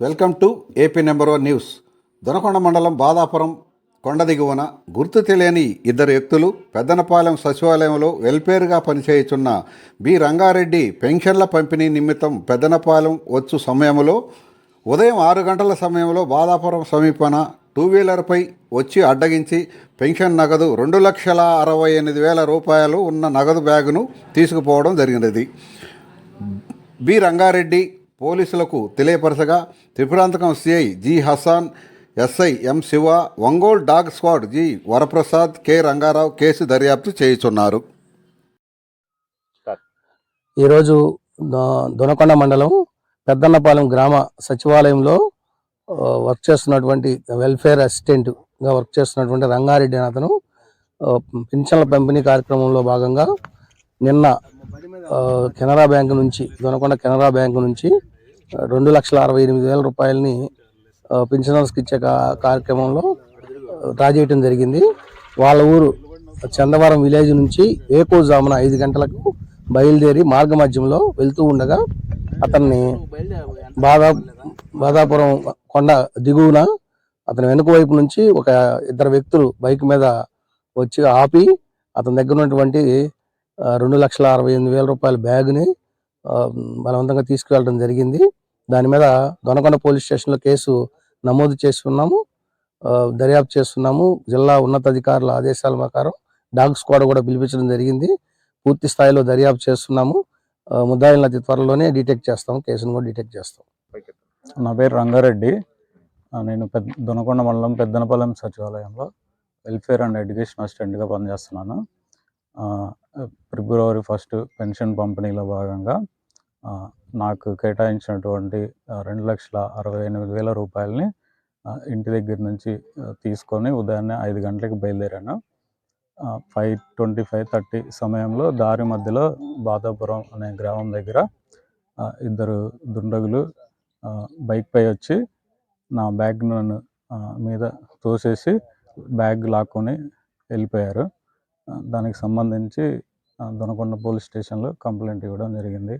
Welcome to A P number one news. Donakonda మండలం బాదాపురం కొండ దిగువన గుర్తు తెలియని ఇద్దరు వ్యక్తులు పెద్దనపాలెం సచివాలయంలో వెల్ఫేర్గా పనిచేయుచున్న బి. రంగారెడ్డి పెన్షన్ల పంపిణీ నిమిత్తం పెద్దనపాలెం వచ్చు సమయంలో ఉదయం ఆరు గంటల సమయంలో బాదాపురం సమీపన టూ వీలర్పై వచ్చి అడ్డగించి పెన్షన్ నగదు రెండు లక్షల అరవై ఎనిమిది వేల రూపాయలు ఉన్న నగదు బ్యాగును తీసుకుపోవడం జరిగినది. బి. రంగారెడ్డి పోలీసులకు తెలియపరచగా Tripuranthakam C I G Hasan S I M Siva Ongole dog squad G Varaprasad K Rangarao case దర్యాప్తు చేయుచున్నారు. ఈరోజు దొనకొండ మండలం పెద్దన్నపాలెం గ్రామ సచివాలయంలో వర్క్ చేస్తున్నటువంటి వెల్ఫేర్ అసిస్టెంట్గా వర్క్ చేస్తున్నటువంటి రంగారెడ్డి అని అతను పింఛన్ల పంపిణీ కార్యక్రమంలో భాగంగా నిన్న కెనరా బ్యాంక్ నుంచి దొనకొండ కెనరా బ్యాంక్ నుంచి రెండు లక్షల అరవై ఎనిమిది వేల రూపాయలని పెన్షనర్స్కి ఇచ్చే కార్యక్రమంలో ఆ, డ్రా చేయటం జరిగింది. వాళ్ళ ఊరు చందవరం విలేజ్ నుంచి ఏకోజామున ఐదు గంటలకు బయలుదేరి మార్గ మధ్యంలో వెళ్తూ ఉండగా అతన్ని బాదా బాదాపురం కొండ దిగువన అతని వెనుక వైపు నుంచి ఒక ఇద్దరు వ్యక్తులు బైక్ మీద వచ్చి ఆపి అతని దగ్గర ఉన్నటువంటి రెండు లక్షల అరవై ఎనిమిది వేల రూపాయల బ్యాగ్ని బలవంతంగా తీసుకువెళ్ళడం జరిగింది. దాని మీద దొనకొండ పోలీస్ స్టేషన్లో కేసు నమోదు చేసుకున్నాము. దర్యాప్తు చేస్తున్నాము. జిల్లా ఉన్నతాధికారుల ఆదేశాల ప్రకారం డాగ్ స్క్వాడ్ కూడా పిలిపించడం జరిగింది. పూర్తి స్థాయిలో దర్యాప్తు చేస్తున్నాము. ఆ, ముద్దాయిలను అతి త్వరలోనే డిటెక్ట్ చేస్తాము. కేసును కూడా డిటెక్ట్ చేస్తాం నా పేరు రంగారెడ్డి. నేను పెద్ద దొనకొండ మండలం పెద్దనపాలెం సచివాలయంలో వెల్ఫేర్ అండ్ ఎడ్యుకేషన్ అసిస్టెంట్గా పనిచేస్తున్నాను. ఫిబ్రవరి ఫస్ట్ పెన్షన్ పంపిణీలో భాగంగా నాకు కేటాయించినటువంటి రెండు లక్షల అరవై ఎనిమిది వేల రూపాయలని ఇంటి దగ్గర నుంచి తీసుకొని ఉదయాన్నే ఐదు గంటలకు బయలుదేరాను. ఫైవ్ ట్వంటీ ఫైవ్ థర్టీ సమయంలో దారి మధ్యలో బాదాపురం అనే గ్రామం దగ్గర ఇద్దరు దుండగులు బైక్పై వచ్చి నా బ్యాగ్ నన్ను మీద తోసేసి బ్యాగ్ లాక్కొని వెళ్ళిపోయారు. దానికి సంబంధించి దొనకొండ పోలీస్ స్టేషన్లో కంప్లైంట్ ఇవ్వడం జరిగింది.